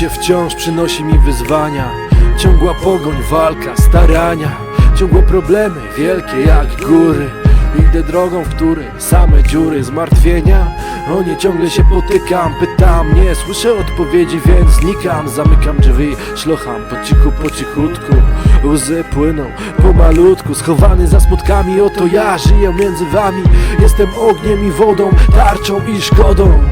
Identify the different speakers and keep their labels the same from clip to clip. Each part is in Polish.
Speaker 1: Życie wciąż przynosi mi wyzwania. Ciągła pogoń, walka, starania. Ciągłe problemy, wielkie jak góry. Idę drogą, w której same dziury zmartwienia. O nie ciągle się potykam, pytam, nie słyszę odpowiedzi, więc znikam. Zamykam drzwi, szlocham po cichu, po cichutku. Łzy płyną pomalutku, schowany za smutkami Oto ja żyję między wami. Jestem ogniem i wodą, tarczą i szkodą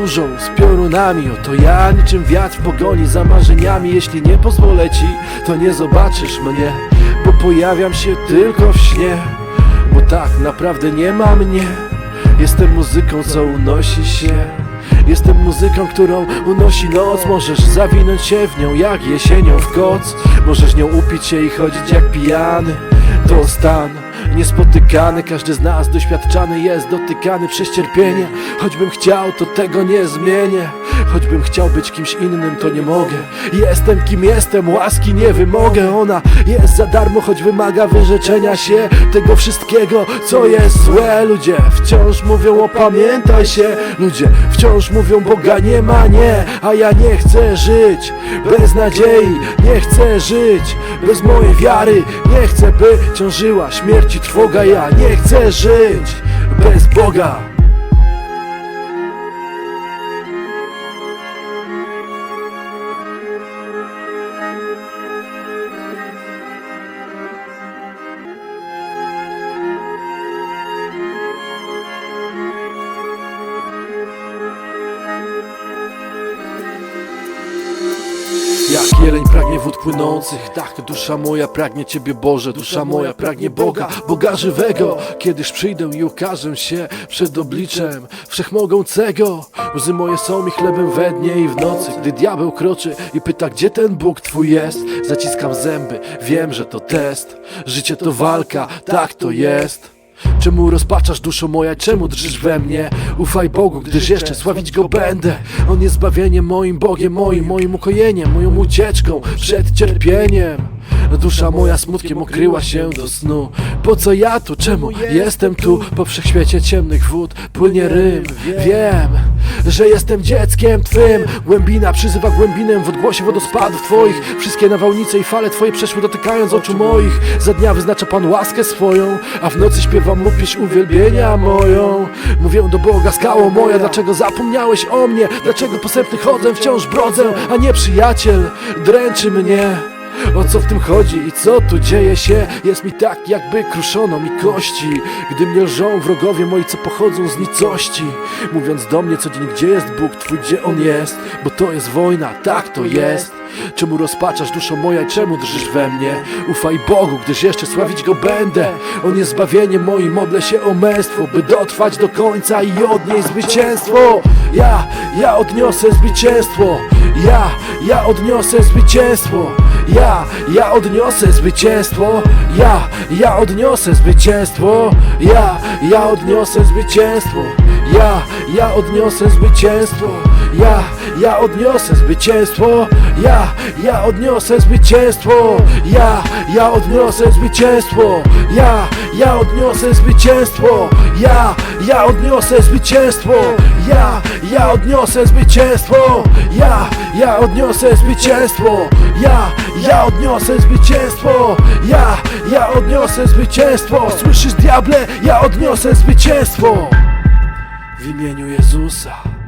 Speaker 1: Burzą z piorunami, oto ja niczym wiatr w pogoni za marzeniami. Jeśli nie pozwolę ci, to nie zobaczysz mnie Bo pojawiam się tylko w śnie. Bo tak naprawdę nie ma mnie. Jestem muzyką, co unosi się. Jestem muzyką, którą unosi noc. Możesz zawinąć się w nią jak jesienią w koc. Możesz nią upić się i chodzić jak pijany To stan niespotykany Każdy z nas doświadczany jest dotykany przez cierpienie. Choćbym chciał, to tego nie zmienię. Choćbym chciał być kimś innym, to nie mogę. Jestem kim jestem, łaski nie wymogę. Ona jest za darmo, choć wymaga wyrzeczenia się Tego wszystkiego, co jest złe. Ludzie wciąż mówią, opamiętaj się. Ludzie wciąż mówią, Boga nie ma, nie. A ja nie chcę żyć bez nadziei. Nie chcę żyć bez mojej wiary. Nie chcę, by ciążyła śmierci trwoga Ja nie chcę żyć bez Boga Jak jeleń pragnie wód płynących Tak, dusza moja pragnie Ciebie Boże. Dusza moja pragnie Boga, Boga żywego. Kiedyż przyjdę i ukażę się Przed obliczem Wszechmogącego Łzy moje są mi chlebem we dnie i w nocy Gdy diabeł kroczy i pyta Gdzie ten Bóg Twój jest? Zaciskam zęby, wiem, że to test. Życie to walka, tak to jest Czemu rozpaczasz duszo moja, czemu drżysz we mnie? Ufaj Bogu, gdyż jeszcze sławić Go będę. On jest zbawieniem moim Bogiem, moim, moim ukojeniem Moją ucieczką przed cierpieniem. Dusza moja smutkiem okryła się do snu. Po co ja tu, czemu jestem tu? Po wszechświecie ciemnych wód płynie rym. Wiem, że jestem dzieckiem Twym. Głębina przyzywa głębinę w odgłosie wodospadów Twoich. Wszystkie nawałnice i fale Twoje przeszły dotykając oczu moich. Za dnia wyznacza Pan łaskę swoją A w nocy śpiewam mu pieśń uwielbienia moją. Mówię do Boga, skało moja Dlaczego zapomniałeś o mnie? Dlaczego posępny chodzę, wciąż brodzę A nie przyjaciel? Dręczy mnie o co w tym chodzi i co tu dzieje się? Jest mi tak, jakby kruszono mi kości. Gdy mnie lżą wrogowie moi, co pochodzą z nicości. Mówiąc do mnie co dzień, gdzie jest Bóg Twój, gdzie On jest? Bo to jest wojna, tak to jest. Czemu rozpaczasz duszo moja i czemu drżysz we mnie? Ufaj Bogu, gdyż jeszcze sławić Go będę. On jest zbawieniem moim, modlę się o męstwo By dotrwać do końca i odnieść zwycięstwo. Ja odniosę zwycięstwo. Ja, ja odniosę zwycięstwo. Ja, ja odniosę zwycięstwo. Ja, ja odniosę zwycięstwo. Ja, ja odniosę zwycięstwo. Ja, ja odniosę zwycięstwo. Ja, ja odniosę zwycięstwo. Ja, ja odniosę zwycięstwo. Ja, ja odniosę zwycięstwo. Ja, ja odniosę zwycięstwo. Ja, ja odniosę zwycięstwo. Ja, ja odniosę zwycięstwo. Ja, ja odniosę zwycięstwo. Ja, ja odniosę zwycięstwo. Ja, ja odniosę zwycięstwo. Słyszysz diable, ja odniosę zwycięstwo. W imieniu Jezusa